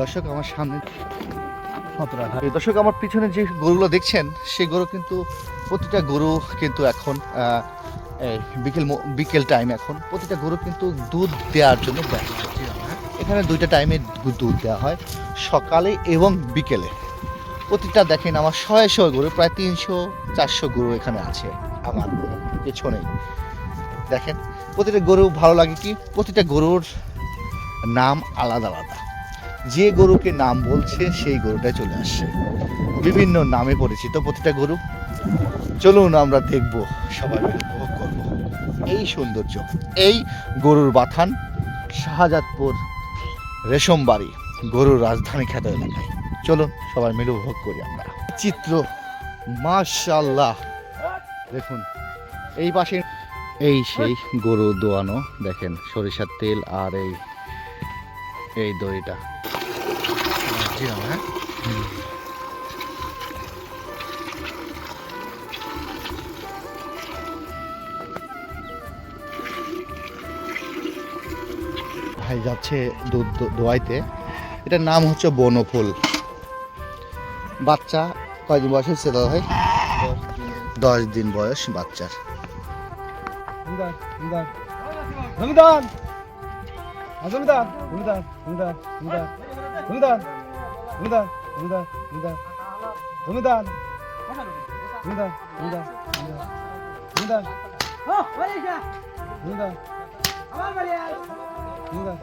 দর্শক আমার সামনে এই দর্শক আমার পিছনে যে গরুগুলো দেখছেন, সেই গরু কিন্তু প্রতিটা গরু কিন্তু এখন বিকেল বিকেল টাইম এখন, প্রতিটা গরু কিন্তু দুধ দেওয়ার জন্য ব্যস্ত। এখানে দুইটা টাইমে দুধ দেওয়া হয়, সকালে এবং বিকেলে। প্রতিটা দেখেন আমার শয়ে শয়ে গরু, প্রায় তিনশো, চারশো গরু এখানে আছে আমার পেছনেই। দেখেন, প্রতিটা গরু ভালো লাগে কি? প্রতিটা গরুর নাম আলাদা আলাদা। যে গরুকে নাম বলছে, সেই গরুটাই চলে আসছে বিভিন্ন নামে পরিচিত প্রতিটা গরু। চলুন আমরা দেখব, সবাই উপভোগ করব। এই সৌন্দর্য, এই গরুর বাথান শাহজাদপুর রেশম বাড়ি, গরুর রাজধানী খ্যাত এলাকায়। চলুন, সবাই মিলে উপভোগ করি আমরা। চিত্র মাশাল্লাহ দেখুন, এই পাশে এই সেই গরু দোয়ানো দেখেন সরিষার তেল আর এই এই দইটা। হ্যাঁ? ভাই যাচ্ছে দুধ দোয়াইতে। এটার নাম হচ্ছে বনফুল। বাচ্চা কয়দিন বয়স হচ্ছে দাদা ভাই? দশ দিন বয়স বাচ্চার। জমিদার জমিদার জমিদার হ্যাঁ, জমিদার জমিদার জমিদার জমিদার জমিদার জমিদার জমিদার জমিদার জমিদার জমিদার জমিদার জমিদার জমিদার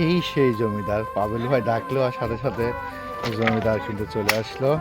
এই সেই জমিদার পাবেল ভাই ডাকলো আর সাথে সাথে জমিদার কিন্তু চলে আসলো